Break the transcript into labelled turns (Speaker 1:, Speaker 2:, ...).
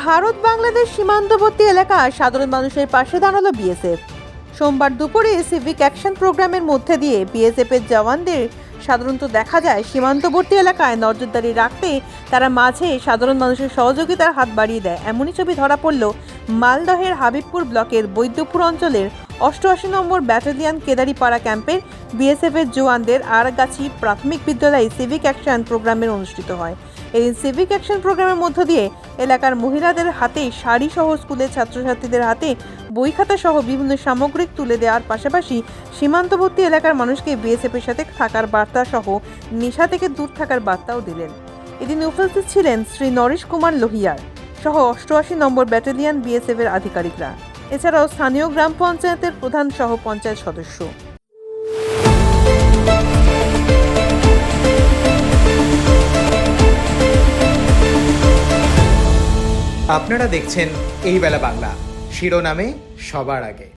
Speaker 1: ভারত বাংলাদেশ সীমান্তবর্তী এলাকা সাধারণ মানুষের পাশে দাঁড়াল বিএসএফ। সোমবার দুপুরে সিভিক অ্যাকশন প্রোগ্রামের মধ্যে দিয়ে বিএসএফ এর জওয়ানদের সাধারণত দেখা যায় সীমান্তবর্তী এলাকায় নজরদারি রাখতে তারা মাঝে সাধারণ মানুষের সহযোগিতার হাত বাড়িয়ে দেয়। এমনই ছবি ধরা পড়ল মালদহের হাবিবপুর ব্লকের বৈদ্যপুর অঞ্চলের অষ্টআশি নম্বর ব্যাটালিয়ন কেদারিপাড়া ক্যাম্পের বিএসএফ এর জওয়ানদের আরগাছি প্রাথমিক বিদ্যালয়ে সিভিক অ্যাকশন প্রোগ্রামের অনুষ্ঠিত হয়। এই সিভিক অ্যাকশন প্রোগ্রামের মধ্য দিয়ে এলাকার মহিলাদের হাতে শাড়ি সহ স্কুলের ছাত্রছাত্রীদের হাতে বই খাতা সহ বিভিন্ন সামগ্রিক তুলে দেওয়ার পাশাপাশি সীমান্তবর্তী এলাকার মানুষকে বিএসএফ এর সাথে থাকার বার্তা সহ নেশা থেকে দূর থাকার বার্তাও দিলেন। এদিন উপস্থিত ছিলেন শ্রী নরেশ কুমার লোহিয়ার সহ অষ্টআশি নম্বর ব্যাটালিয়ন বিএসএফ এর আধিকারিকরা। এছাড়াও স্থানীয় গ্রাম পঞ্চায়েতের প্রধান সহ পঞ্চায়েত সদস্য।
Speaker 2: আপনারা দেখছেন এই বেলা বাংলা। শিরোনামে সবার আগে।